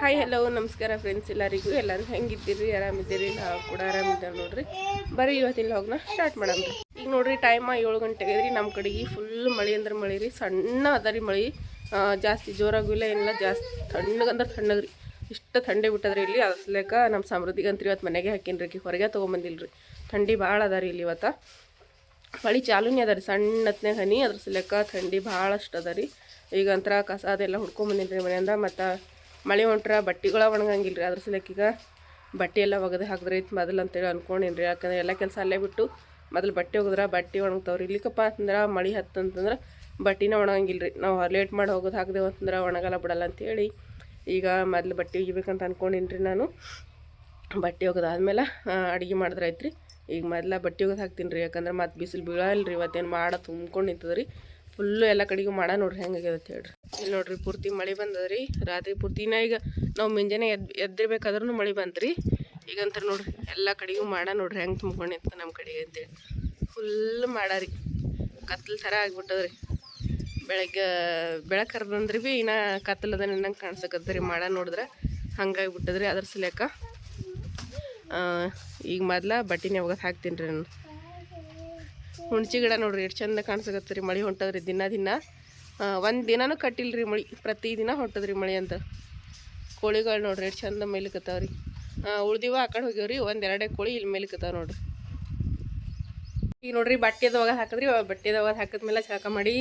Hi hello ನಮಸ್ಕಾರ friends ಎಲ್ಲರಿಗೂ, ಎಲ್ಲರೂ ಹೆಂಗಿದ್ದೀರಿ? ಆರಾಮಿದ್ದೀರಿ? ನಾವು ಕೂಡ ಆರಾಮಿದ್ದೇವೆ ನೋಡ್ರಿ. ಬರೀ ಇವತ್ತಿನ ಹೋಗ್ನ ಸ್ಟಾರ್ಟ್ ಮಾಡಮ್ರಿ ಈಗ ನೋಡ್ರಿ ಟೈಮ್ ಏಳು ಗಂಟೆಗೆ ರೀ ನಮ್ಮ ಕಡೆಗೆ ಫುಲ್ ಮಳೆ ಅಂದ್ರೆ ಮಳೆ ರೀ. ಸಣ್ಣ ಅದ ರೀ ಮಳೆ. ಜಾಸ್ತಿ ಜೋರಾಗೂ ಇಲ್ಲ, ಏನಿಲ್ಲ, ಜಾಸ್ತಿ ತಣ್ಣಗಂದ್ರೆ ತಣ್ಣಗ್ರಿ ಇಷ್ಟು ಥಂಡಿ ಬಿಟ್ಟದ್ರಿ ಇಲ್ಲಿ. ಅದ್ರಸ್ಲೇಕ ನಮ್ಮ ಸಮೃದ್ಧಿಗಂತ್ರಿ ಇವತ್ತು ಮನೆಗೆ ಹಾಕಿನ್ರಿ ಆಕಿ ಹೊರಗೆ ತೊಗೊಂಬಂದಿಲ್ರಿ. ಥಂಡಿ ಭಾಳ ಅದ ರೀ ಇಲ್ಲಿ ಇವತ್ತು. ಮಳೆ ಚಾಲೂನೇ ಅದ ರೀ. ಸಣ್ಣತ್ನಾಗ ಹನಿ ಅದ್ರ ಸಲಕ್ಕ ಥಂಡಿ ಭಾಳಷ್ಟು ಅದ ರೀ. ಈಗ ಅಂತರ ಕಸ ಅದೆಲ್ಲ ಹುಡ್ಕೊಂಬಂದಿನಿ ರೀ ಮನೆಯಿಂದ. ಮತ್ತು ಮಳೆ ಹೊಂಟ್ರ ಬಟ್ಟೆಗಳ ಒಣಗಂಗಿಲ್ಲ ರೀ ಅದ್ರ ಸಲಕ್ಕ ಈಗ ಬಟ್ಟೆ ಎಲ್ಲ ಒಗೆದು ಹಾಕಿದ್ರೆ ಐತೆ ಮೊದಲು ಅಂತೇಳಿ ಅನ್ಕೊಂಡೀನಿ ರೀ ಯಾಕಂದ್ರೆ ಎಲ್ಲ ಕೆಲಸ ಅಲ್ಲೇ ಬಿಟ್ಟು ಮೊದಲು ಬಟ್ಟೆ ಒಗೆದ್ರೆ ಬಟ್ಟೆ ಒಣಗ್ತಾವ್ರಿ. ಇಲ್ಲಿಕಪ್ಪ ಅಂತಂದ್ರೆ ಮಳೆ ಹತ್ತಂತಂದ್ರೆ ಬಟ್ಟೆನ ಒಣಗಂಗಿಲ್ಲ ರೀ ನಾವು ಲೇಟ್ ಮಾಡಿ ಹೋಗೋದು ಹಾಕ್ದೇವು ಅಂತಂದ್ರೆ ಒಣಗಲ್ಲ ಬಿಡಲ್ಲ ಅಂತೇಳಿ ಈಗ ಮೊದಲು ಬಟ್ಟೆ ಒಗಿಬೇಕಂತ ಅನ್ಕೊಂಡಿನ್ರಿ ರೀ ನಾನು. ಬಟ್ಟೆ ಒಗೆದಾದ್ಮೇಲೆ ಅಡುಗೆ ಮಾಡಿದ್ರೆ ಐತ್ರಿ ಈಗ ಮೊದಲ ಬಟ್ಟೆ ಒಗೆದು ಹಾಕ್ತೀನಿ ರೀ ಯಾಕಂದ್ರೆ ಮತ್ತೆ ಬಿಸಿಲು ಬೀಳಲ್ಲ ರೀ ಇವತ್ತೇನು ಮಾಡ ತುಂಬ್ಕೊಂಡು ನಿಂತದ್ರಿ. ಫುಲ್ಲು ಎಲ್ಲ ಕಡೆಗೂ ಮಾಡ ನೋಡ್ರಿ ಹೆಂಗಾಗ್ಯದ ಅಂತ ಹೇಳ್ರಿ. ಇಲ್ಲಿ ನೋಡ್ರಿ ಪೂರ್ತಿ ಮಳೆ ಬಂದದ್ರಿ. ರಾತ್ರಿ ಪೂರ್ತಿನ ಈಗ ನಾವು ಮುಂಜಾನೆ ಎದ್ ಎದ್ದಿರ್ಬೇಕಾದ್ರೂ ಮಳೆ ಬಂದ್ರಿ. ಈಗಂತ ನೋಡ್ರಿ ಎಲ್ಲ ಕಡೆಗೂ ಮಾಡ ನೋಡ್ರಿ ಹೆಂಗೆ ತುಂಬಿತ್ತು ನಮ್ಮ ಕಡೆಗೆ ಅಂತೇಳಿ ಫುಲ್ ಮಾಡಾರಿ. ಕತ್ಲು ಥರ ಆಗಿಬಿಟ್ಟದ್ರಿ. ಬೆಳಗ್ಗೆ ಬೆಳಕು ಕರ್ದಂದ್ರಿ ಭೀ ಇನ್ನ ಕತ್ತಲದ ನಂಗೆ ಕಾಣ್ಸಕತ್ತರಿ ಮಾಡ ನೋಡಿದ್ರೆ ಹಂಗಾಗಿ ಬಿಟ್ಟದ್ರಿ ಅದ್ರ ಸಲಕ ಈಗ ಮೊದ್ಲ ಬಟ್ಟೆನೇ ಯಾವಾಗ ಹಾಕ್ತೀನಿ ರೀ ನಾನು. ಹುಣ್ಚಿ ಗಿಡ ನೋಡ್ರಿ, ಎಷ್ಟು ಚಂದ ಕಾಣ್ಸಕತ್ತರಿ ಮಳೆ ಹೊಂಟದ್ರಿ ದಿನ ದಿನ. ಒಂದು ದಿನಾನೂ ಕಟ್ಟಿಲ್ಲ ರೀ ಮಳೆ, ಪ್ರತಿ ದಿನ ಹೊಂಟದ್ರಿ ಮಳೆ ಅಂತ. ಕೋಳಿಗಳು ನೋಡ್ರಿ, ಎಷ್ಟು ಚಂದ ಮೇಲಕತ್ತಾವ್ರಿ ಉಳ್ದಿವ ಆ ಕಡೆ ರೀ, ಒಂದು ಎರಡೇ ಕೋಳಿ ಇಲ್ಲಿ ಮೇಲಿಕತ್ತಾವ ನೋಡ್ರಿ. ಈಗ ನೋಡ್ರಿ, ಬಟ್ಟೆದ ಒಗದು ಹಾಕಿದ್ರಿ ಬಟ್ಟೆದ ಹಾಕಿದ ಮೇಲೆ ಚಾಕ ಮಾಡಿ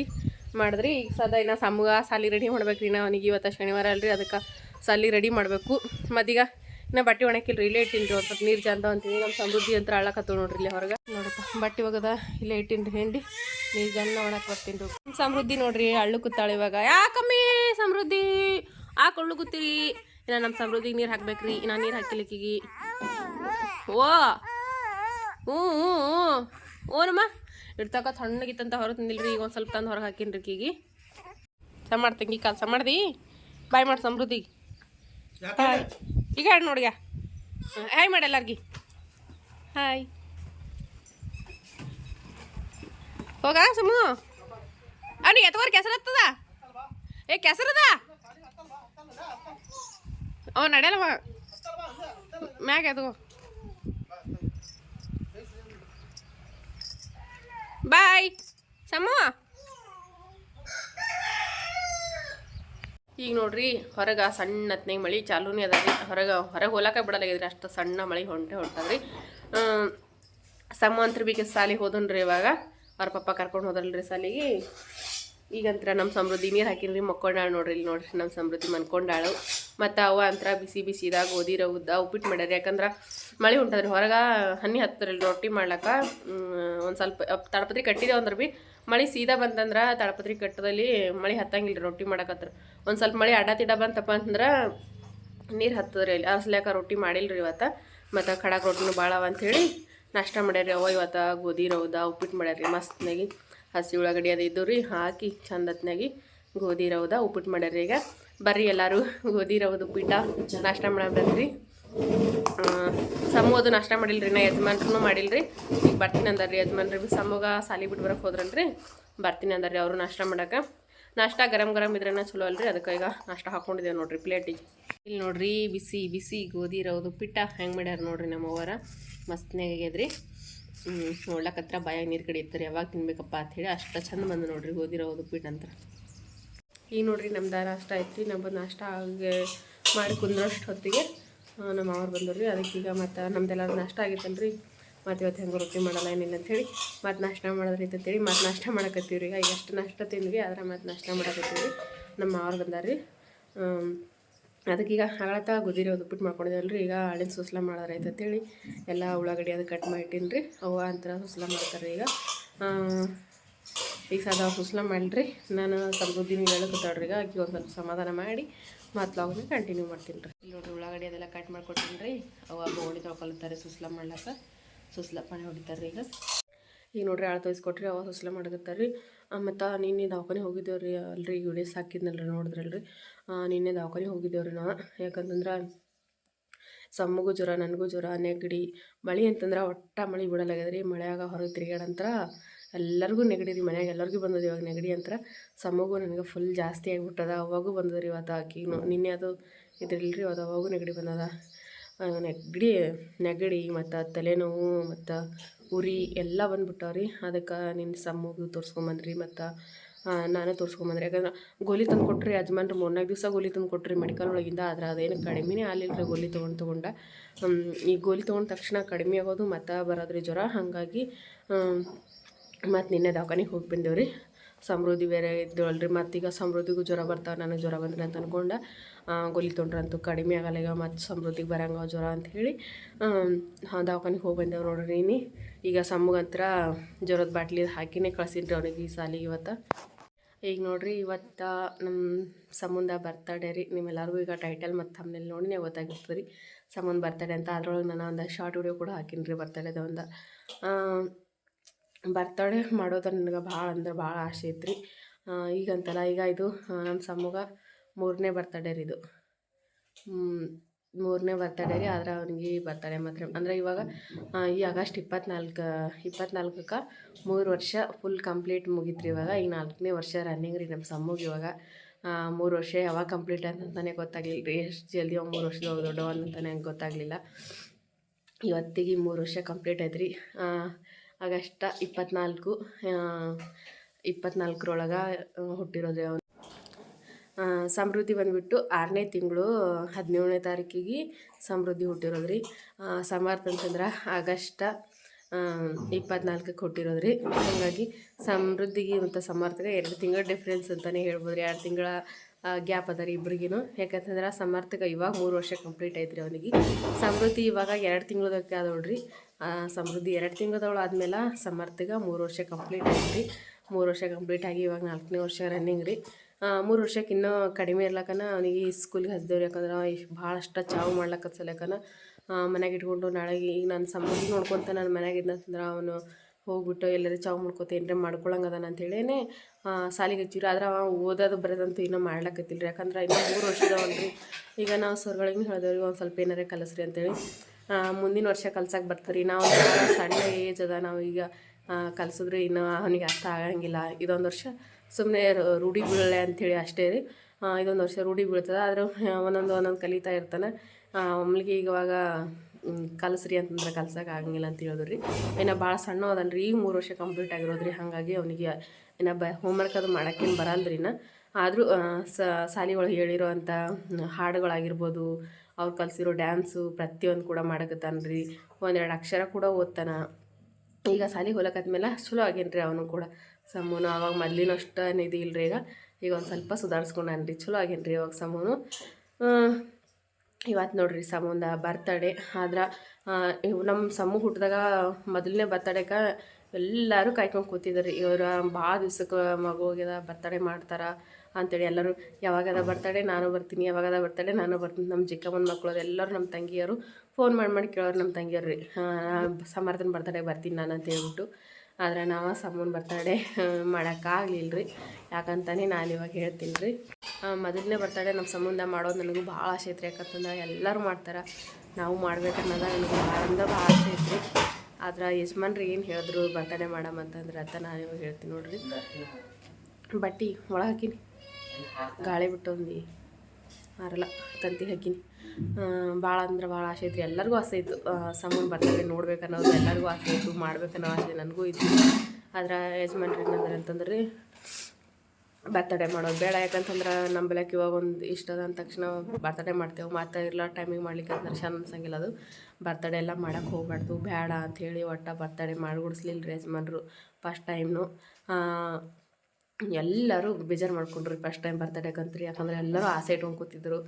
ಮಾಡಿದ್ರಿ. ಈಗ ಸದಾ ಇನ್ನು ಸಮೂಹ ಸಾಲಿ ರೆಡಿ ಮಾಡ್ಬೇಕು ರೀ ಅವನಿಗೆ ಇವತ್ತು ಶನಿವಾರ ಅಲ್ರಿ, ಅದಕ್ಕೆ ಸಾಲಿ ರೆಡಿ ಮಾಡಬೇಕು. ಮತ್ತೀಗ ಇನ್ನು ಬಟ್ಟೆ ಒಣಕಿಲ್ರಿ ಇಲ್ಲೇ ಇಟ್ಟಿನ್ರಿ ಒಂದು ಸ್ವಲ್ಪ ನೀರು ಚಂದ ಅಂತೀನಿ ನಮ್ಮ ಸಮೃದ್ಧಿ ಅಂತ ಅಳ್ಳಕತ್ತವ ನೋಡ್ರಿ ಇಲ್ಲಿ ಹೊರಗೆ. ನೋಡಪ್ಪ ಬಟ್ಟೆ ಒಗದ ಇಲ್ಲೇ ಇಟ್ಟಿನ್ರಿ ಹಿಂಡಿ ನೀರು ಜನ್ನ ಒಣಕ್ಕೆ ಬರ್ತೀನಿ ರೀ ನಮ್ ಸಮೃದ್ಧಿ ನೋಡ್ರಿ ಅಳ್ಳು ಕೂತಾಳೆ ಇವಾಗ. ಯಾಕಮ್ಮಿ ಸಮೃದ್ಧಿ ಆ ಕೊಳ್ಳು ಕೂತೀರಿ. ಇನ್ನು ನಮ್ಮ ಸಮೃದ್ಧಿಗೆ ನೀರು ಹಾಕ್ಬೇಕ್ರಿ ಇನ್ನು ನೀರು ಹಾಕಿಲಿಕ್ಕಿಗಿ. ಓ ಹ್ಞೂ ಹ್ಞೂ ಓನಮ್ಮ ಇಡ್ತಕ ತಣ್ಣಗಿತ್ತಂತ ಹೊರ ತಂದಿಲ್ರಿ ಈಗ ಒಂದು ಸ್ವಲ್ಪ ತಂದು ಹೊರಗೆ ಹಾಕಿನ್ರಿ ಕಿಗಿ ಸಮ ಮಾಡ್ತಂಗಿ ಸಮಾಡ್ದಿ? ಸಮ ಮಾಡ್ದಿ ಬಾಯ್ ಮಾಡಿ ಸಮೃದ್ಧಿಗೆ ಹಾಯ್ ಈಗ ನೋಡಿಗ ಹಾಯ್ ಮಾಡಿ ಎಲ್ಲಾರ್ಗಿ. ಹಾಯ್ ಹೋಗ ಸಮು? ಅವ್ನಿಗೆ ಎತ್ತವರ್ ಕೆಸರು ಹತ್ತದ? ಏ, ಕೆಸರದ? ಅವ ನಡೆಯಲ್ಲವ ಮ್ಯಾಗ ಎತ್ಕೋ. ಬಾಯ್ ಸಮು? ಈಗ ನೋಡ್ರಿ, ಹೊರಗೆ ಸಣ್ಣ ಹತ್ತನೇ ಮಳೆ ಚಾಲೂನೇ ಅದ ರೀ. ಹೊರಗೆ ಹೊರಗೆ ಹೋಲಕ್ಕೆ ಬಿಡಲಾಗಿದ್ರಿ ಅಷ್ಟು ಸಣ್ಣ ಮಳೆ ಹೊಂಟೆ ಹೊಂಟದ್ರಿ. ರೀ ಅಂತ್ರ ಸಾಲಿ ಸಾಲಿಗೆ ಹೋದನ್ರಿ ಇವಾಗ. ಅವ್ರ ಪಪ್ಪ ಕರ್ಕೊಂಡು ಹೋದ್ರಲ್ರಿ ಸಾಲಿಗೆ. ಈಗಂತ್ರ ನಮ್ಮ ಸಮೃದ್ಧಿ ನೀರು ಹಾಕಿನ್ರಿ, ಮಕ್ಕೊಂಡಾಳು ನೋಡ್ರಿ, ಇಲ್ಲಿ ನೋಡ್ರಿ ನಮ್ಮ ಸಮೃದ್ಧಿ ಮನ್ಕೊಂಡಾಳು. ಮತ್ತು ಅವ ಅಂತರ ಬಿಸಿ ಬಿಸಿದಾಗ ಓದಿರ ಉದ್ದ ಉಪ್ಪಿಟ್ಟು ಮಾಡ್ಯಾರ. ಯಾಕಂದ್ರೆ ಮಳೆ ಉಂಟದ್ರಿ, ಹೊರಗೆ ಹನಿ ಹತ್ತರಲ್ಲಿ ರೊಟ್ಟಿ ಮಾಡ್ಲಕ್ಕ. ಒಂದು ಸ್ವಲ್ಪ ತಳಪತ್ರಿ ತಡಪತ್ರಿ ಕಟ್ಟಿದೇವು ಅಂದ್ರೆ ಭೀ ಮಳೆ ಸೀದಾ ಬಂತಂದ್ರೆ ತಡಪತ್ರಿ ಕಟ್ಟದಲ್ಲಿ ಮಳೆ ಹತ್ತಂಗಿಲ್ಲ ರೊಟ್ಟಿ ಮಾಡಕತ್ರ. ಒಂದು ಸ್ವಲ್ಪ ಮಳೆ ಅಡ್ಡ ತಿಡ ಬಂತಪ್ಪ ಅಂತಂದ್ರೆ ನೀರು ಹತ್ತದ್ರಿ ಅಲ್ಲಿ. ಅಸ್ಲ್ಯಾಕ ರೊಟ್ಟಿ ಮಾಡಿಲ್ರಿ ಇವತ್ತು. ಮತ್ತು ಖಡಕ್ ರೊಟ್ಟಿನೂ ಭಾಳ ಅಂಥೇಳಿ ನಾಷ್ಟ ಮಾಡ್ಯಾರಿ ಅವ ಇವತ್ತು. ಗೋಧಿ, ರೌದ ಉಪ್ಪಿಟ್ಟು ಮಾಡ್ಯಾರಿ ಮಸ್ತ್ನಾಗಿ. ಹಸಿ ಉಳ್ಳಾಗಡ್ಡಿ ಅದು ಇದ್ದು ರೀ ಹಾಕಿ ಚಂದತ್ನಾಗಿ ಗೋಧಿ, ರೌದ ಉಪ್ಪಿಟ್ಟು ಮಾಡ್ಯಾರಿ ಈಗ. ಬರ್ರಿ ಎಲ್ಲರೂ ಗೋಧಿ ಪೀಠ, ನಾಷ್ಟ ಮಾಡಬ್ರಿ ಸಮೂಹದು ನಾಷ್ಟ ಮಾಡಿಲ್ರಿ, ನಾ ಯಜಮಾನ್ರೂ ಮಾಡಿಲ್ರಿ. ಈಗ ಬರ್ತೀನಿ ಅಂದಾರ್ರಿ ಯಜಮಾನ್ರಿ ಬಿ ಸಮೂಗ ಸಾಲಿ ಬಿಟ್ಟು ಬರಕ್ಕೆ ಹೋದ್ರಲ್ರಿ ಬರ್ತೀನಿ ಅಂದಾರ್ರಿ ಅವರು ನಾಷ್ಟ ಮಾಡಕ್ಕೆ ನಾಷ್ಟ ಗರಂ ಗರಂ ಇದ್ರೆ ಚಲೋ ಅಲ್ರಿ, ಅದಕ್ಕೆ ಈಗ ನಾಷ್ಟ ಹಾಕೊಂಡಿದ್ದೇವೆ ನೋಡ್ರಿ ಪ್ಲೇಟಿಗೆ. ಇಲ್ಲಿ ನೋಡ್ರಿ ಬಿಸಿ ಬಿಸಿ ಗೋಧಿ ರವದು ಪಿಟ್ಟ ಹೆಂಗೆ ಮಾಡ್ಯಾರ ನೋಡ್ರಿ ನಮ್ಮ ಅವರ ಮಸ್ತ್ನಾಗ ಆಗ್ಯದ್ರಿ. ಹ್ಞೂ ನೋಡ್ಲಕ್ಕತ್ರ ಬಾಯಾಗ ನೀರು ಕಡಿತಾರೆ ಯಾವಾಗ ತಿನ್ಬೇಕಪ್ಪ ಅಂತ ಹೇಳಿ ಅಷ್ಟು ಚಂದ ಬಂದು ನೋಡ್ರಿ ಗೋಧಿ ರೌದು ಪಿಟ್ಟ ಅಂತ. ಈಗ ನೋಡ್ರಿ ನಮ್ದು ನಾಷ್ಟ ಆಯ್ತು ರೀ ನಮ್ಮ ನಾಷ್ಟ ಆಗಿ ಮಾಡಿ ಕುಂದ್ರಷ್ಟು ಹೊತ್ತಿಗೆ ನಮ್ಮ ಅವ್ರು ರೀ. ಅದಕ್ಕೆ ಈಗ ಮತ್ತು ನಮ್ದೆಲ್ಲರೂ ನಾಷ್ಟ ಆಗೈತಲ್ರಿ. ಮತ್ತು ಇವತ್ತು ಹೆಂಗೆ ರೊಟ್ಟಿ ಮಾಡಲ್ಲ ಏನಿಲ್ಲ ಅಂಥೇಳಿ ಮತ್ತು ನಾಷ್ಟ ಮಾಡೋದ್ರಿ ಅಂತೇಳಿ ಮತ್ತು ನಾಷ್ಟ ಮಾಡಕತ್ತೀವಿ ರೀ. ಈಗ ಎಷ್ಟು ನಾಷ್ಟ ತಿಂದ್ವಿ, ಆದ್ರೆ ಮತ್ತು ನಾಷ್ಟ ಮಾಡಕತ್ತೀವಿ ರೀ ನಮ್ಮ ಅವ್ರು ಬಂದಾರ್ರಿ ಅದಕ್ಕೀಗ ಹಗಳತ್ತ ಗುದಿರಿ ಉಪ್ಪಿಟ್ಟು ರೀ. ಈಗ ಹಳಿನ ಸುಸ್ಲ ಮಾಡೋದ್ರೈತೆ ಅಂತೇಳಿ ಎಲ್ಲ ಉಳ್ಳಾಗಡ್ಡಿ ಅದು ಕಟ್ ಮಾಡಿಟ್ಟಿನಿ ರೀ ಅವು ಅಂತರ ಸುಸ್ಲ ಮಾಡ್ತಾರೆ ಈಗ. ಈಗ ಸದಾ ಸುಸ್ಲ ಮಾಡಿರಿ. ನಾನು ಸ್ವಲ್ಪ ನೀವು ಹೇಳಕತ್ತಾಳ್ರಿ ಈಗ ಆಕಿ ಒಂದು ಸ್ವಲ್ಪ ಸಮಾಧಾನ ಮಾಡಿ ಮತ್ತು ಲಾಗ್ನ ಕಂಟಿನ್ಯೂ ಮಾಡ್ತೀನಿ ರೀ. ಇಲ್ಲಿ ನೋಡಿರಿ ಉಳ್ಳಾಗಡ್ಡಿ ಅದೆಲ್ಲ ಕಟ್ ಮಾಡ್ಕೊಟ್ಟಿನಿ ರೀ ಅವಾಗ ಬೋಣಿ ತೊಳ್ಕೊಳ್ತಾರೆ ಸುಸ್ಲ ಮಾಡ್ಲಾಕ. ಸುಸ್ಲ ಪಾಣಿ ಹೊಡಿತಾರೆ ರೀ ಈಗ. ಈಗ ನೋಡ್ರಿ ಆಳು ತೋರಿಸ್ಕೊಟ್ರಿ ಅವಾಗ ಸುಸ್ಲ ಮಾಡಕತ್ತಾರೆ ರೀ ಮತ್ತು ನಿನ್ನೆ ದವಾಖಾನೆ ಹೋಗಿದ್ದೇವೆ ರೀ ಅಲ್ರಿ. ಈಗ ವಿಡಿಯೋಸ್ ರೀ ನೋಡಿದ್ರಲ್ರಿ ನಿನ್ನೆ ದವಾಖಾನೆ ಹೋಗಿದ್ದೇವೆ ರೀ ನಾ. ಯಾಕಂತಂದ್ರೆ ಸಮ್ಮಗೂ ಜ್ವರ ನನಗೂ ಜ್ವರ ನೆಗಡಿ ಮಳೆ ಅಂತಂದ್ರೆ ಒಟ್ಟ ಮಳೆ ಬಿಡಲಾಗ್ಯದ ರೀ ಮಳೆಯಾಗ ಹೊರಗೆ ತಿರುಗಾಡಂತ್ರ ಎಲ್ಲರಿಗೂ ನೆಗಡಿ ರೀ ಮನ್ಯಾಗ, ಎಲ್ಲರಿಗೂ ಬಂದದ ಇವಾಗ ನೆಗಡಿ ಅಂತ ಸಮಗು ನನಗೆ ಫುಲ್ ಜಾಸ್ತಿ ಆಗಿಬಿಟ್ಟದ, ಅವಾಗೂ ಬಂದದ ರೀ ಇವತ್ತು ಆಕಿ. ನಿನ್ನೆ ಅದು ಇದ್ರಿಲ್ರಿ ಅದು ಅವಾಗೂ ನೆಗಡಿ ಬಂದದ. ನೆಗಡಿ ನೆಗಡಿ ಮತ್ತು ತಲೆನೋವು ಮತ್ತು ಉರಿ ಎಲ್ಲ ಬಂದ್ಬಿಟ್ಟವ್ರಿ ಅದಕ್ಕೆ ನಿನ್ನ ಸಮ್ಮಗು ತೋರಿಸ್ಕೊಂಬಂದ್ರಿ ಮತ್ತು ನಾನು ತೋರಿಸ್ಕೊಂಬಂದ್ರಿ. ಯಾಕಂದ್ರೆ ಗೋಲಿ ತಂದು ಕೊಟ್ರಿ ಯಜಮಾನ್ರು ಮೂರ್ನಾಲ್ಕು ದಿವಸ ಗೋಲಿ ತಂದು ಕೊಟ್ರಿ ಮೆಡಿಕಲ್ ಒಳಗಿಂದ, ಆದ್ರೆ ಅದೇನು ಕಡಿಮೆನೇ ಆಗಲಿಲ್ಲ ಗೋಲಿ ತೊಗೊಂಡು ತೊಗೊಂಡ. ಈ ಗೋಲಿ ತೊಗೊಂಡ ತಕ್ಷಣ ಕಡಿಮೆ ಆಗೋದು ಮತ್ತು ಬರೋದ್ರಿ ಜ್ವರ. ಹಾಗಾಗಿ ಮತ್ತು ನಿನ್ನೆ ದವಾಖಾನಿಗೆ ಹೋಗಿ ಬಂದೇವ್ರಿ. ಸಮೃದ್ಧಿ ಬೇರೆ ಇದ್ದವಲ್ರಿ ಮತ್ತೀಗ ಸಮೃದ್ಧಿಗೂ ಜ್ವರ ಬರ್ತಾವೆ, ನನಗೆ ಜ್ವರ ಬಂದ್ರೆ ಅಂತ ಅನ್ಕೊಂಡ ಗೊಲಿ ತೊಂಡ್ರಂತೂ ಕಡಿಮೆ ಆಗಲ್ಲ ಈಗ ಮತ್ತು ಸಮೃದ್ಧಿಗೆ ಬರಂಗ ಜ್ವರ ಅಂತ ಹೇಳಿ ಹಾಂ, ದವಾಖಾನಿಗೆ ಹೋಗಿ ಬಂದೇವು ನೋಡ್ರಿ ನೀ ಈಗ ಸಮ್ಮಗಂತ್ರ ಜ್ವರದ ಬಾಟ್ಲಿ ಹಾಕಿನೇ ಕಳ್ಸಿನ್ರಿ ರೀ ಅವ್ನಿಗೆ ಈ ಸಾಲಿಗೆ ಇವತ್ತು. ಈಗ ನೋಡ್ರಿ ಇವತ್ತು ನಮ್ಮ ಸಂಬಂಧ ಬರ್ತಡೇ ರೀ. ನಿಮ್ಮೆಲ್ಲರಿಗೂ ಈಗ ಟೈಟಲ್ ಮತ್ತು ತಮ್ಮಲ್ಲಿ ನೋಡಿ ನೀವು ಗೊತ್ತಾಗಿರ್ತದೆ ರೀ ಸಂಬಂಧ ಬರ್ತಡೇ ಅಂತ ಅದ್ರೊಳಗೆ ನಾನು ಒಂದು ಶಾರ್ಟ್ ವಿಡಿಯೋ ಕೂಡ ಹಾಕಿನಿ ರೀ ಬರ್ತಡೇದ ಒಂದು. ಬರ್ತಡೇ ಮಾಡೋದು ನನಗೆ ಭಾಳ ಅಂದ್ರೆ ಭಾಳ ಆಸೆ ಐತ್ರಿ. ಈಗ ಈಗಂತಲ್ಲ, ಈಗ ಇದು ನಮ್ಮ ಸಮ್ಮಗ ಮೂರನೇ ಬರ್ತಡೇ ರೀ ಇದು. ಮೂರನೇ ಬರ್ತಡೇ ರೀ, ಆದ್ರೆ ಅವ್ನಿಗೆ ಬರ್ತಡೇ ಮಾತ್ರ. ಅಂದ್ರೆ ಇವಾಗ ಈ ಆಗಸ್ಟ್ ಇಪ್ಪತ್ನಾಲ್ಕು, ಇಪ್ಪತ್ನಾಲ್ಕಕ್ಕೆ ಮೂರು ವರ್ಷ ಫುಲ್ ಕಂಪ್ಲೀಟ್ ಮುಗೀತ್ರಿ ಇವಾಗ. ಈಗ ನಾಲ್ಕನೇ ವರ್ಷ ರನ್ನಿಂಗ್ ರೀ ನಮ್ಮ ಸಮ್ಮಗೆ ಇವಾಗ. ಮೂರು ವರ್ಷ ಯಾವಾಗ ಕಂಪ್ಲೀಟ್ ಅಂತಂತಾನೆ ಗೊತ್ತಾಗ್ಲಿಲ್ಲ ರೀ. ಎಷ್ಟು ಜಲ್ದಿ ಅವ ಮೂರು ವರ್ಷದೊಳಗೆ ದೊಡ್ಡವ ಹಂಗೆ ಗೊತ್ತಾಗಲಿಲ್ಲ. ಇವತ್ತಿಗೆ ಮೂರು ವರ್ಷ ಕಂಪ್ಲೀಟ್ ಆಯ್ತು ರೀ. ಆಗಸ್ಟ್ ಇಪ್ಪತ್ನಾಲ್ಕು ಇಪ್ಪತ್ನಾಲ್ಕರೊಳಗೆ ಹುಟ್ಟಿರೋದು ಅವನು. ಸಮೃದ್ಧಿ ಬಂದುಬಿಟ್ಟು ಆರನೇ ತಿಂಗಳು ಹದಿನೇಳನೇ ತಾರೀಕಿಗೆ ಸಮೃದ್ಧಿ ಹುಟ್ಟಿರೋದು ರೀ ಸಮರ್ಥ ಅಂತಂದ್ರೆ ಆಗಸ್ಟ ಇಪ್ಪತ್ನಾಲ್ಕಕ್ಕೆ ಹುಟ್ಟಿರೋದು ರೀ ಹಾಗಾಗಿ ಸಮೃದ್ಧಿಗೆ ಮತ್ತು ಸಮರ್ಥಗೆ ಎರಡು ತಿಂಗಳ ಡಿಫ್ರೆನ್ಸ್ ಅಂತಲೇ ಹೇಳ್ಬೋದು ರೀ ಎರಡು ತಿಂಗಳ ಗ್ಯಾಪ್ ಅದ ರೀ ಇಬ್ಬರಿಗೂ ಯಾಕಂತಂದ್ರೆ ಸಮರ್ಥಕ ಇವಾಗ ಮೂರು ವರ್ಷ ಕಂಪ್ಲೀಟ್ ಐತ್ರಿ ಅವನಿಗೆ. ಸಮೃದ್ಧಿ ಇವಾಗ ಎರಡು ತಿಂಗಳದಕ್ಕೆ ಆದವಳ್ರಿ ಸಮೃದ್ಧಿ ಎರಡು ತಿಂಗಳದವಳು ಆದ್ಮೇಲೆ ಸಮರ್ಥಿಗೆ ಮೂರು ವರ್ಷ ಕಂಪ್ಲೀಟ್ ಆಯ್ತು ರೀ ಮೂರು ವರ್ಷ ಕಂಪ್ಲೀಟ್ ಆಗಿ ಇವಾಗ ನಾಲ್ಕನೇ ವರ್ಷ ರನ್ನಿಂಗ್ ರೀ. ಮೂರು ವರ್ಷಕ್ಕೆ ಇನ್ನೂ ಕಡಿಮೆ ಇರ್ಲಕ್ಕನ ಅವನಿಗೆ ಸ್ಕೂಲ್ಗೆ ಹಚ್ದೇವ್ರಿ ಯಾಕಂದ್ರೆ ಭಾಳಷ್ಟು ಚಾವು ಮಾಡ್ಲಕ್ಕ ಸಲಕನ ಮನೆಗೆ ಇಟ್ಕೊಂಡು ನಾಳೆಗೆ ಈಗ ನಾನು ಸಮೃದ್ಧಿ ನೋಡ್ಕೊತ ನಾನು ಮನೆಗೆ ಇದ್ನಂತಂದ್ರೆ ಅವನು ಹೋಗ್ಬಿಟ್ಟು ಎಲ್ಲರೂ ಚಾವು ಮಾಡ್ಕೊತ ಮಾಡ್ಕೊಳ್ಳಂಗದ ಅಂಥೇಳಿಯೇ ಅಂತೇಳೇನೆ ಸಾಲಿಗೆ ಹಚ್ಚಿರಿ ಆದ್ರೆ ಅವ ಓದೋದು ಬರೋದಂತೂ ಇನ್ನೂ ಮಾಡ್ಲಕತ್ತಿಲ್ಲ ರೀ ಯಾಕಂದ್ರೆ ಇನ್ನೂ ಮೂರು ವರ್ಷದವಲ್ರಿ. ಈಗ ನಾವು ಸರ್ಗಳಿಗೆ ಹೇಳಿದೇವ್ರಿ ಒಂದು ಸ್ವಲ್ಪ ಏನಾರೇ ಕಲಸ್ರಿ ಅಂತೇಳಿ. ಮುಂದಿನ ವರ್ಷ ಕಲ್ಸಕ್ಕೆ ಬರ್ತಾರೆ. ನಾವು ಸಣ್ಣ ಏಜ್ ಅದ, ನಾವು ಈಗ ಕಲಿಸಿದ್ರೆ ಇನ್ನು ಅವನಿಗೆ ಅರ್ಥ ಆಗಂಗಿಲ್ಲ. ಇದೊಂದು ವರ್ಷ ಸುಮ್ಮನೆ ರೂಢಿ ಬೀಳಲೆ ಅಂಥೇಳಿ ಅಷ್ಟೇ ರೀ. ಇದೊಂದು ವರ್ಷ ರೂಢಿ ಬೀಳ್ತದೆ, ಆದರೆ ಒಂದೊಂದು ಒಂದೊಂದು ಕಲಿತಾ ಇರ್ತಾನೆ. ಒಮ್ಮೆಗೆ ಈಗವಾಗ ಕಲಿಸ್ರಿ ಅಂತಂದ್ರೆ ಕಲ್ಸಕ್ಕೆ ಆಗಂಗಿಲ್ಲ ಅಂತ ಹೇಳಿದ್ರಿ. ಇನ್ನು ಭಾಳ ಸಣ್ಣ ಅದನ್ರಿ ಈಗ ಮೂರು ವರ್ಷ ಕಂಪ್ಲೀಟ್ ಆಗಿರೋದ್ರಿ. ಹಾಗಾಗಿ ಅವನಿಗೆ ಇನ್ನು ಬ ಹೋಮ್ವರ್ಕ್ ಅದು ಮಾಡೋಕ್ಕೇನು ನಾ ಆದರೂ ಸಾಲಿ ಒಳಗೆ ಹೇಳಿರೋ ಅಂಥ ಹಾಡುಗಳಾಗಿರ್ಬೋದು, ಅವ್ರು ಕಲಿಸಿರೋ ಡ್ಯಾನ್ಸು ಪ್ರತಿಯೊಂದು ಕೂಡ ಮಾಡಕತ್ತಾನ ರೀ ಒಂದೆರಡು ಅಕ್ಷರ ಕೂಡ ಓದ್ತಾನೆ. ಈಗ ಸಾಲಿಗೆ ಹೋಲಕತ್ಮೇಲೆ ಚಲೋ ಆಗೇನು ರೀ ಅವನು ಕೂಡ. ಸಮೂನು ಅವಾಗ ಮೊದ್ಲಿನಷ್ಟು ನಿಧಿ ಇಲ್ರಿ ಈಗ. ಈಗ ಒಂದು ಸ್ವಲ್ಪ ಸುಧಾರಿಸ್ಕೊಂಡಾನ ರೀ ಚಲೋ ಆಗೇನು ರೀ ಇವಾಗ ಸಮೂನು. ಇವತ್ತು ನೋಡ್ರಿ ಸಮುಂದ ಬರ್ತಡೇ ಆದ್ರೆ ಇವು ನಮ್ಮ ಸಮೂಹ ಹುಟ್ಟಿದಾಗ ಮೊದಲನೇ ಬರ್ತಡೇಗೆ ಎಲ್ಲರೂ ಕಾಯ್ಕೊಂಡು ಕೂತಿದ್ದಾರೆ ಇವರು ಭಾಳ ದಿವ್ಸಕ್ಕೆ ಮಗು ಹೋಗ್ಯದ ಬರ್ತಡೇ ಮಾಡ್ತಾರ ಅಂತೇಳಿ ಎಲ್ಲರೂ. ಯಾವಾಗದ ಬರ್ತಡೇ ನಾನು ಬರ್ತೀನಿ. ಯಾವಾಗದ ಬರ್ತಡೇ ನಾನು ಬರ್ತೀನಿ. ನಮ್ಮ ಚಿಕ್ಕಮ್ಮನ ಮಕ್ಕಳು ಎಲ್ಲರೂ ನಮ್ಮ ತಂಗಿಯರು ಫೋನ್ ಮಾಡಿ ಮಾಡಿ ಕೇಳೋರು ನಮ್ಮ ತಂಗಿಯರು ರೀ. ಸಮರ್ಥನ ಬರ್ತಡೇ ಬರ್ತೀನಿ ನಾನು ಅಂತ ಹೇಳ್ಬಿಟ್ಟು. ಆದ್ರೆ ನಾವು ಸಮೂನ್ ಬರ್ತಡೇ ಮಾಡೋಕ್ಕಾಗಲಿಲ್ಲ ರೀ. ಯಾಕಂತಾನೆ ನಾನು ಇವಾಗ ಹೇಳ್ತೀನಿ ರೀ. ಮೊದಲನೇ ಬರ್ತಡೆ ನಮ್ಮ ಸಂಬಂಧ ಮಾಡೋದು ನನಗೂ ಭಾಳ ಆಸೆ ಐತ್ರಿ ಯಾಕಂತಂದ್ರೆ ಎಲ್ಲರೂ ಮಾಡ್ತಾರೆ. ನಾವು ಮಾಡ್ಬೇಕನ್ನೋದ ನನಗೆ ಭಾಳ ಅಂದ್ರೆ ಭಾಳ ಆಸೆ ಆದ್ರೆ ಯಜಮಾನ್ರಿ ಏನು ಹೇಳಿದ್ರು ಬರ್ತಡೇ ಮಾಡಮ್ಮ ಅಂತಂದ್ರೆ ಅತ್ತ ನಾನು ಇವಾಗ ಹೇಳ್ತೀನಿ ನೋಡ್ರಿ. ಬಟ್ಟಿ ಒಳಗೆ ಹಾಕಿನಿ. ಗಾಳಿ ಬಿಟ್ಟೊಂದು. ಮಾರಲ್ಲ, ತಂತಿ ಹಾಕಿನಿ. ಭಾಳ ಅಂದ್ರೆ ಭಾಳ ಆಸೆ ಐತ್ರಿ. ಎಲ್ಲರಿಗೂ ಆಸೆ ಇತ್ತು. ಸಮೂನ್ ಬರ್ತಾರೆ ನೋಡ್ಬೇಕನ್ನೋದು ಎಲ್ಲರಿಗೂ ಆಸೆ ಇತ್ತು, ಮಾಡ್ಬೇಕನ್ನೋ ಆಸೆ ನನಗೂ ಇತ್ತು. ಆದ್ರೆ ಯಜಮಾನ್ರಿ ಏನಂದ್ರೆ ಅಂತಂದ್ರೆ ಬರ್ತಡೇ ಮಾಡೋದು ಬೇಡ, ಯಾಕಂತಂದ್ರೆ ನಮ್ಮ ಬೆಳಕ್ಕೆ ಇವಾಗ ಒಂದು ಇಷ್ಟ ಅದ ತಕ್ಷಣ ಬರ್ತಡೇ ಮಾಡ್ತೇವೆ. ಮತ್ತೆ ಇರ್ಲ ಟೈಮಿಗೆ ಮಾಡ್ಲಿಕ್ಕೆ ಅಂದ್ರೆ ಚೆಂದ ಅನ್ಸಂಗಿಲ್ಲ ಅದು. ಬರ್ತಡೇ ಎಲ್ಲ ಮಾಡಕ್ಕೆ ಹೋಗ್ಬಾರ್ದು, ಬೇಡ ಅಂಥೇಳಿ ಒಟ್ಟು ಬರ್ತಡೇ ಮಾಡಿಗುಡಿಸ್ಲಿಲ್ಲ ರೀ ಯಜಮಾನ್ರು ಫಸ್ಟ್ ಟೈಮ್ನು ಎಲ್ಲರೂ ಬೇಜಾರು ಮಾಡ್ಕೊಂಡ್ರು ಫಸ್ಟ್ ಟೈಮ್ ಬರ್ತಡೇ ಕಂತ್ರಿ, ಯಾಕಂದ್ರೆ ಎಲ್ಲರೂ ಆಸೆ ಇಟ್ಕೊಂಡು ಕೂತಿದ್ರು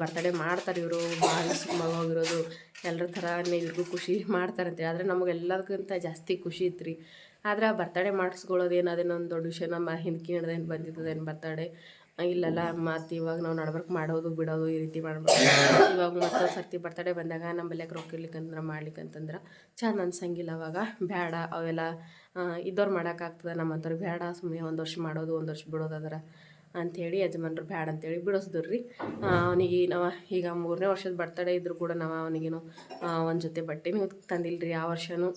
ಬರ್ತಡೇ ಮಾಡ್ತಾರೆ ಇವರು, ಭಾಳ ಮಗ ಹೋಗಿರೋದು ಎಲ್ಲರ ಥರ ಇವ್ರಿಗೂ ಖುಷಿ ಮಾಡ್ತಾರಂತೆ ಆದರೆ ನಮಗೆ ಎಲ್ಲದಕ್ಕಿಂತ ಜಾಸ್ತಿ ಖುಷಿ ಇತ್ತು ರೀ ಆದ್ರೆ ಬರ್ತಡೇ ಮಾಡಿಸ್ಕೊಳ್ಳೋದು ಏನು? ಅದೇನೋ ಒಂದು ದೊಡ್ಡ ವಿಷಯ. ನಮ್ಮ ಹಿಂದ್ಕಿ ಹಿಡ್ದೇನು ಬಂದಿದ್ದದೇನು ಬರ್ತಡೇ? ಇಲ್ಲಲ್ಲ ಮತ್ತು ಇವಾಗ ನಾವು ನಡ್ಬರ್ಕ್ ಮಾಡೋದು, ಬಿಡೋದು ಈ ರೀತಿ ಮಾಡ್ಬೋದು ಇವಾಗ ಮತ್ತೊಂದು ಸರ್ತಿ ಬರ್ತಡೇ ಬಂದಾಗ ನಮ್ಮ ಬೆಲೆಗೆ ರೊಕ್ಕ ಇರ್ಲಿಕ್ಕಂದ್ರೆ ಮಾಡ್ಲಿಕ್ಕಂತಂದ್ರೆ ಚಂದ ಅನ್ಸಂಗಿಲ್ಲ ಅವಾಗ. ಬೇಡ ಅವೆಲ್ಲ ಇದ್ದವ್ರು ಮಾಡೋಕ್ಕಾಗ್ತದೆ ನಮ್ಮಂಥವ್ರಿಗೆ ಬೇಡ ಸುಮ್ಮನೆ ಒಂದು ವರ್ಷ ಮಾಡೋದು, ಒಂದು ವರ್ಷ ಬಿಡೋದು ಅದರ ಅಂಥೇಳಿ ಯಜಮಾನ್ರು ಬೇಡ ಅಂತೇಳಿ ಬಿಡಿಸಿದ್ರು. ರೀ ಅವನಿಗೆ ನಾವು ಈಗ ಮೂರನೇ ವರ್ಷದ ಬರ್ತಡೇ ಇದ್ದರೂ ಕೂಡ ನಾವು ಅವನಿಗೇನು ಒಂದು ಜೊತೆ ಬಟ್ಟೆನೂ ತಂದಿಲ್ಲ ರೀ ಆ ವರ್ಷವೂ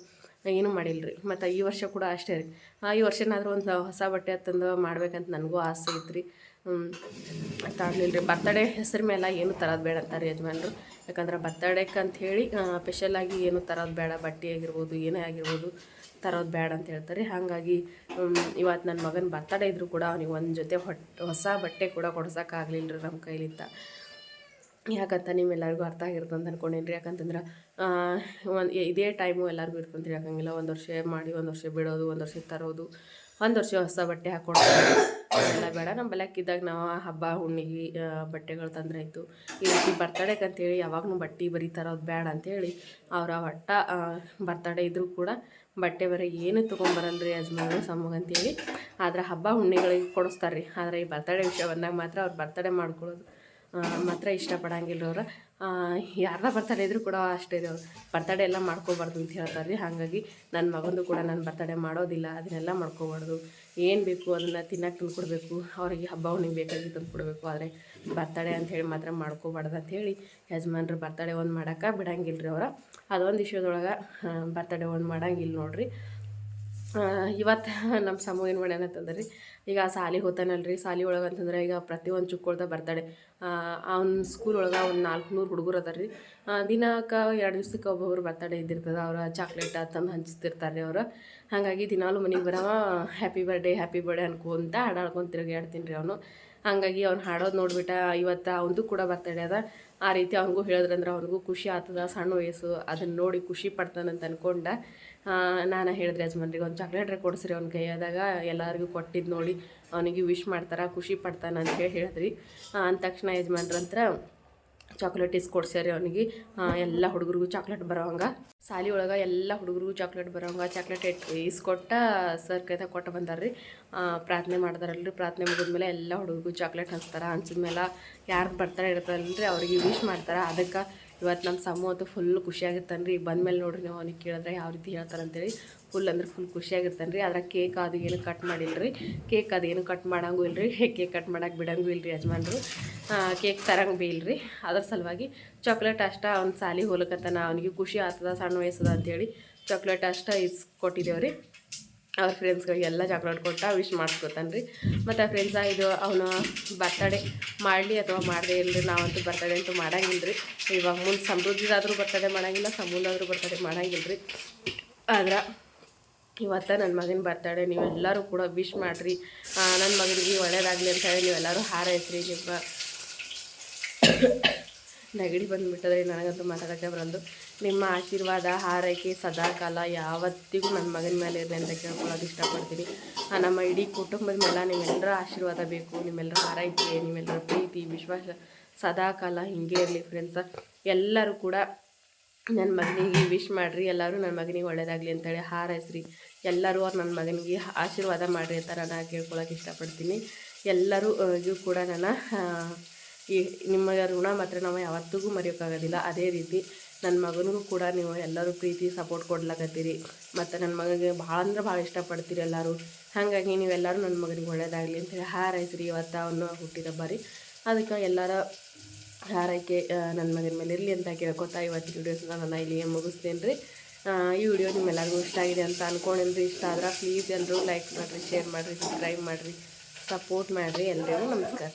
ಏನೂ ಮಾಡಿಲ್ಲ ರೀ ಮತ್ತು ಈ ವರ್ಷ ಕೂಡ ಅಷ್ಟೇ ರೀ. ಈ ವರ್ಷನಾದರೂ ಒಂದು ಹೊಸ ಬಟ್ಟೆ ತಂದು ಮಾಡ್ಬೇಕಂತ ನನಗೂ ಆಸೆ ಐತ್ರಿ. ತಾಡ್ಲಿಲ್ಲ ರೀ ಬರ್ತಡೇ ಹೆಸರು ಮೇಲೆ ಏನು ತರೋದು ಬೇಡ ಅಂತಾರೆ ಯಜಮಾನ್ರು. ಯಾಕಂದ್ರೆ ಬರ್ತಡೇಕ್ಕೆ ಹೇಳಿ ಸ್ಪೆಷಲಾಗಿ ಏನು ತರೋದು ಬೇಡ. ಬಟ್ಟೆ ಆಗಿರ್ಬೋದು, ಏನೇ ಆಗಿರ್ಬೋದು ತರೋದು ಬೇಡ ಅಂತ ಹೇಳ್ತಾರೆ. ಹಾಗಾಗಿ ಇವತ್ತು ನನ್ನ ಮಗನ ಬರ್ತಡೇ ಇದ್ದರೂ ಕೂಡ ಅವನಿಗೆ ಒಂದು ಜೊತೆ ಹೊಟ್ಟೆ ಹೊಸ ಬಟ್ಟೆ ಕೂಡ ಕೊಡ್ಸೋಕ್ಕಾಗಲಿಲ್ಲ ರೀ ನಮ್ಮ ಕೈಲಿಂದ. ಯಾಕಂತ ನಿಮ್ಮೆಲ್ಲರಿಗೂ ಅರ್ಥ ಆಗಿರುತ್ತೆ ಅಂತ ಅನ್ಕೊಂಡೇನಿ ಯಾಕಂತಂದ್ರೆ ಒಂದು ಇದೇ ಟೈಮು ಎಲ್ಲರಿಗೂ ಇರ್ತಂತ ರೀ ಯಾಕಂಗಿಲ್ಲ, ಒಂದು ವರ್ಷ ಮಾಡಿ, ಒಂದು ವರ್ಷ ಬಿಡೋದು, ಒಂದು ವರ್ಷ ತರೋದು, ಒಂದು ವರ್ಷ ಹೊಸ ಬಟ್ಟೆ ಹಾಕೊಂಡು ಎಲ್ಲ ಬೇಡ. ನಮ್ಮ ಬಲ್ಯಾಕಿದ್ದಾಗ ನಾವು ಹಬ್ಬ, ಹುಣ್ಣಿಗೆ ಬಟ್ಟೆಗಳು ತಂದ್ರೆ ಆಯಿತು ಈ ರೀತಿ ಬರ್ತಡೇಗೆ ಅಂತೇಳಿ ಯಾವಾಗಲೂ ಬಟ್ಟೆ ಬರೀ ತರೋದು ಬೇಡ ಅಂತೇಳಿ ಅವರ ಒಟ್ಟ ಬರ್ತಡೇ ಇದ್ದರೂ ಕೂಡ ಬಟ್ಟೆ ಬರೀ ಏನು ತೊಗೊಂಬರಲ್ಲ ರೀ ಸಮ್ಮಗ ಅಂತೇಳಿ. ಆದ್ರೆ ಹಬ್ಬ, ಹುಣ್ಣಿಗಳಿಗೆ ಕೊಡಿಸ್ತಾರೆ ರೀ ಆದರೆ ಈ ಬರ್ತಡೇ ವಿಷಯ ಬಂದಾಗ ಮಾತ್ರ ಅವ್ರು ಬರ್ತಡೇ ಮಾಡ್ಕೊಳ್ಳೋದು ಮಾತ್ರ ಇಷ್ಟಪಡಂಗಿಲ್ಲ ಅವ್ರು ಯಾರ್ದ ಬರ್ತಡೇ ಇದ್ರೂ ಕೂಡ ಅಷ್ಟೇ ಬರ್ತಡೇ ಎಲ್ಲ ಮಾಡ್ಕೋಬಾರ್ದು ಅಂತ ಹೇಳ್ತಾರೆ ರೀ ಹಾಗಾಗಿ ನನ್ನ ಮಗಂದು ಕೂಡ ನಾನು ಬರ್ತಡೇ ಮಾಡೋದಿಲ್ಲ, ಅದನ್ನೆಲ್ಲ ಮಾಡ್ಕೋಬಾರ್ದು. ಏನು ಬೇಕು ಅದನ್ನು ತಿನ್ನಕ್ಕೆ ತಂದು ಕೊಡಬೇಕು, ಅವರಿಗೆ ಹಬ್ಬ ಹುಣ್ಣಿಗೆ ಬೇಕಾಗಿ ತಂದು ಕೊಡಬೇಕು. ಆದರೆ ಬರ್ತಡೇ ಅಂತ ಹೇಳಿ ಮಾತ್ರ ಮಾಡ್ಕೋಬಾರ್ದು ಅಂತ ಹೇಳಿ ಯಜಮಾನ್ರು ಬರ್ತಡೇ ಒಂದು ಮಾಡೋಕೆ ಬಿಡಂಗಿಲ್ಲ ರೀ ಅವ್ರು. ಅದೊಂದು ವಿಷಯದೊಳಗೆ ಬರ್ತಡೇ ಒಂದು ಮಾಡಂಗಿಲ್ಲ ನೋಡ್ರಿ. ಇವತ್ತು ನಮ್ಮ ಸಮೂಹ ಏನು ಮಾಡ್ಯಾನ ರೀ ಈಗ ಸಾಲಿ ಹೋತಾನಲ್ಲ ರೀ ಸಾಲಿ ಒಳಗೆ ಅಂತಂದ್ರೆ ಈಗ ಪ್ರತಿಯೊಂದು ಚುಕ್ಕೊಳ್ದ ಬರ್ತಾಳೆ ಅವ್ನ ಸ್ಕೂಲ್ ಒಳಗೆ ಒಂದು ನಾಲ್ಕುನೂರು ಹುಡುಗರು ಅದಾರ ರೀ ದಿನಕ್ಕೆ ಎರಡು ದಿವ್ಸಕ್ಕೆ ಒಬ್ಬೊಬ್ರು ಬರ್ತಾಡೆ ಇದ್ದಿರ್ತದೆ, ಅವ್ರ ಚಾಕ್ಲೇಟ್ ತಂದು ಹಂಚ್ತಿರ್ತಾರೆ ರೀ ಅವ್ರು. ಹಾಗಾಗಿ ದಿನಾಲು ಮನೆಗೆ ಬರವ ಹ್ಯಾಪಿ ಬರ್ಡೇ ಹ್ಯಾಪಿ ಬರ್ಡೇ ಅನ್ಕೊಂತ ಹಾಡಾಡ್ಕೊಂತ ತಿರುಗಾಡ್ತೀನಿ ರೀ ಅವನು. ಹಾಗಾಗಿ ಅವ್ನು ಹಾಡೋದು ನೋಡ್ಬಿಟ್ಟ ಇವತ್ತು ಅವನದು ಕೂಡ ಬರ್ತಡೇ ಅದ. ಆ ರೀತಿ ಅವನಿಗೂ ಹೇಳಿದ್ರಂದ್ರೆ ಅವನಿಗೂ ಖುಷಿ ಆಗ್ತದ, ಸಣ್ಣ ವಯಸ್ಸು, ಅದನ್ನು ನೋಡಿ ಖುಷಿ ಪಡ್ತಾನಂತ ಅಂದ್ಕೊಂಡ ನಾನು ಹೇಳಿದ್ರೆ ಯಜಮಾನ್ರಿಗೆ, ಒಂದು ಚಾಕ್ಲೇಟ್ರೆ ಕೊಡಿಸ್ರಿ ಅವ್ನ ಕೈಯಾದಾಗ, ಎಲ್ಲರಿಗೂ ಕೊಟ್ಟಿದ್ದು ನೋಡಿ, ಅವನಿಗೆ ವಿಶ್ ಮಾಡ್ತಾರೆ, ಖುಷಿ ಪಡ್ತಾನೆ ಅಂತ ಹೇಳಿ ಹೇಳಿದ್ರಿ. ಅಂದ ತಕ್ಷಣ ಯಜಮಾನ್ರಂತ್ರ ಚಾಕ್ಲೇಟ್ ಇಸ್ಕೊಡ್ಸ್ಯಾರಿ ಅವನಿಗೆ. ಎಲ್ಲ ಹುಡುಗರಿಗೂ ಚಾಕ್ಲೇಟ್ ಬರೋವಂಗ. ಸಾಲಿ ಒಳಗೆ ಎಲ್ಲ ಹುಡುಗರಿಗೂ ಚಾಕ್ಲೇಟ್ ಬರೋವಂಗ. ಚಾಕ್ಲೇಟ್ ಇಟ್ ಇಸ್ಕೊಟ್ಟ ಸರ್ ಕೈತ ಕೊಟ್ಟು ಬಂದಾರ್ರಿ. ಪ್ರಾರ್ಥನೆ ಮಾಡ್ತಾರಲ್ರಿ ಪ್ರಾರ್ಥನೆ ಮುಗಿದ್ಮೇಲೆ ಎಲ್ಲ ಹುಡುಗರಿಗೂ ಚಾಕ್ಲೇಟ್ ಹಂಚ್ತಾರೆ. ಹಂಚಿದ್ಮೇಲೆ ಯಾರು ಬರ್ತಾರೆ ಇರ್ತಾರಲ್ರಿ ಅವ್ರಿಗೆ ವಿಶ್ ಮಾಡ್ತಾರೆ. ಅದಕ್ಕೆ ಇವತ್ತು ನಮ್ಮ ಸಮೂಹತ್ತು ಫುಲ್ ಖುಷಿಯಾಗಿರ್ತಾನೆ ರೀ ಬಂದ್ಮೇಲೆ ನೋಡ್ರಿ ನೀವು ಅವ್ನಿಗೆ ಕೇಳಿದ್ರೆ ಯಾವ ರೀತಿ ಹೇಳ್ತಾರೆ ಅಂತೇಳಿ ಫುಲ್ ಅಂದ್ರೆ ಫುಲ್ ಖುಷಿಯಾಗಿರ್ತಾನೆ ರೀ ಅದ್ರ ಕೇಕ್ ಅದು ಏನು ಕಟ್ ಮಾಡಿಲ್ಲ ರೀ ಕೇಕ್ ಏನು ಕಟ್ ಮಾಡಂಗೂ ಇಲ್ಲ ರೀ ಕೇಕ್ ಕಟ್ ಮಾಡೋಕೆ ಬಿಡಂಗೂ ಇಲ್ಲ ರೀ ಯಜಮಾನ್ರು ಕೇಕ್ ತರಂಗೆ ಬಿ ಇಲ್ಲ ರೀ ಅದ್ರ ಸಲುವಾಗಿ ಚಾಕ್ಲೇಟ್ ಅಷ್ಟ ಅವ್ನ ಸಾಲಿ ಹೋಲಕತ್ತಾನ. ಅವನಿಗೆ ಖುಷಿ ಆಗ್ತದ, ಸಣ್ಣ ವಯಸ್ಸದ ಅಂತೇಳಿ ಚಾಕ್ಲೇಟ್ ಅಷ್ಟ ಇಸ್ ಕೊಟ್ಟಿದ್ದೇವೆ ರೀ ಅವ್ರ ಫ್ರೆಂಡ್ಸ್ಗಳಿಗೆಲ್ಲ ಚಾಕ್ಲೇಟ್ ಕೊಟ್ಟ ವಿಶ್ ಮಾಡಿಸ್ಕೊತಾನೆ ರೀ ಮತ್ತು ಆ ಫ್ರೆಂಡ್ಸ ಇದು ಅವನ ಬರ್ತಡೇ ಮಾಡಲಿ ಅಥವಾ ಮಾಡದೇ ಇಲ್ಲರಿ ನಾವಂತೂ ಬರ್ತಡೇ ಅಂತೂ ಮಾಡಂಗಿಲ್ಲ ರೀ ಇವಾಗ ಮುಂದೆ ಸಮೃದ್ಧಿದಾದರೂ ಬರ್ತಡೇ ಮಾಡಂಗಿಲ್ಲ ಸಮೂಲಾದರೂ ಬರ್ತಡೇ ಮಾಡಂಗಿಲ್ಲ ರೀ ಆದ್ರೆ ಇವತ್ತು ನನ್ನ ಮಗನ ಬರ್ತಡೇ ನೀವೆಲ್ಲರೂ ಕೂಡ ವಿಶ್ ಮಾಡಿರಿ. ನನ್ನ ಮಗನಿಗೆ ಒಳ್ಳೇದಾಗಲಿ ಅಂತ ಹೇಳಿ ನೀವೆಲ್ಲರೂ ಹಾರೈಸ್ರಿ ನಿಮ್ಮ ನೆಗಡಿ ಬಂದುಬಿಟ್ಟದ್ರಿ, ನನಗಂತೂ ಮಾತಾಡೋಕ್ಕೆ ಬರಲ್ದು. ನಿಮ್ಮ ಆಶೀರ್ವಾದ, ಹಾರೈಕೆ, ಸದಾಕಾಲ ಯಾವತ್ತಿಗೂ ನನ್ನ ಮಗನ ಮೇಲೆ ಇರಲಿ ಅಂತ ಕೇಳ್ಕೊಳ್ಳೋದು ಇಷ್ಟಪಡ್ತೀನಿ. ನಮ್ಮ ಇಡೀ ಕುಟುಂಬದ ಮೇಲೆ ನಿಮ್ಮೆಲ್ಲರ ಆಶೀರ್ವಾದ ಬೇಕು ನಿಮ್ಮೆಲ್ಲರ ಹಾರೈಕೆ ನಿಮ್ಮೆಲ್ಲರ ಪ್ರೀತಿ, ವಿಶ್ವಾಸ ಸದಾಕಾಲ ಹಿಂಗೆ ಇರಲಿ ಫ್ರೆಂಡ್ಸ ಎಲ್ಲರೂ ಕೂಡ ನನ್ನ ಮಗನಿಗೆ ವಿಶ್ ಮಾಡಿರಿ, ಎಲ್ಲರೂ ನನ್ನ ಮಗನಿಗೆ ಒಳ್ಳೇದಾಗಲಿ ಅಂತೇಳಿ ಹಾರೈಸ್ರಿ. ಎಲ್ಲರೂ ಅವ್ರು ನನ್ನ ಮಗನಿಗೆ ಆಶೀರ್ವಾದ ಮಾಡಿರಿ ಅಂತ ನಾನು ಕೇಳ್ಕೊಳ್ಳೋಕೆ ಇಷ್ಟಪಡ್ತೀನಿ. ಎಲ್ಲರೂ ಇದು ಕೂಡ ನನ್ನ ಈ ನಿಮ್ಮ ಋಣ ಮಾತ್ರ ನಾವು ಯಾವತ್ತಿಗೂ ಮರೆಯೋಕ್ಕಾಗೋದಿಲ್ಲ. ಅದೇ ರೀತಿ ನನ್ನ ಮಗನಿಗೂ ಕೂಡ ನೀವು ಎಲ್ಲರೂ ಪ್ರೀತಿ ಸಪೋರ್ಟ್ ಕೊಡ್ಲಾಕತ್ತೀರಿ. ಮತ್ತು ನನ್ನ ಮಗನಿಗೆ ಭಾಳ ಅಂದ್ರೆ ಭಾಳ ಇಷ್ಟಪಡ್ತೀರಿ ಎಲ್ಲರೂ. ಹಾಗಾಗಿ ನೀವೆಲ್ಲರೂ ನನ್ನ ಮಗನಿಗೆ ಒಳ್ಳೇದಾಗಲಿ ಅಂತೇಳಿ ಹಾರೈಸ್ರಿ ಇವತ್ತು ಅವನು ಹುಟ್ಟಿದ ಅದಕ್ಕೆ ಎಲ್ಲರ ಹಾರೈಕೆ ನನ್ನ ಮಗನ ಮೇಲೆ ಇರಲಿ ಅಂತ ಕೇಳ್ಕೊತಾ ಇವತ್ತಿನ ವಿಡಿಯೋಸ್ನ ನಾನು ಇಲ್ಲಿಗೆ ಮುಗಿಸ್ತೇನೆ ರೀ. ಈ ವಿಡಿಯೋ ನಿಮ್ಮೆಲ್ಲರಿಗೂ ಇಷ್ಟ ಆಗಿದೆ ಅಂತ ಅನ್ಕೊಂಡೇನ್ರಿ ಇಷ್ಟ ಆದ್ರೆ ಪ್ಲೀಸ್ ಎಲ್ಲರೂ ಲೈಕ್ ಮಾಡಿರಿ ಶೇರ್ ಮಾಡಿರಿ ಸಬ್ಸ್ಕ್ರೈಬ್ ಮಾಡಿರಿ ಸಪೋರ್ಟ್ ಮಾಡಿರಿ ಎಲ್ಲರಿಗೂ ನಮಸ್ಕಾರ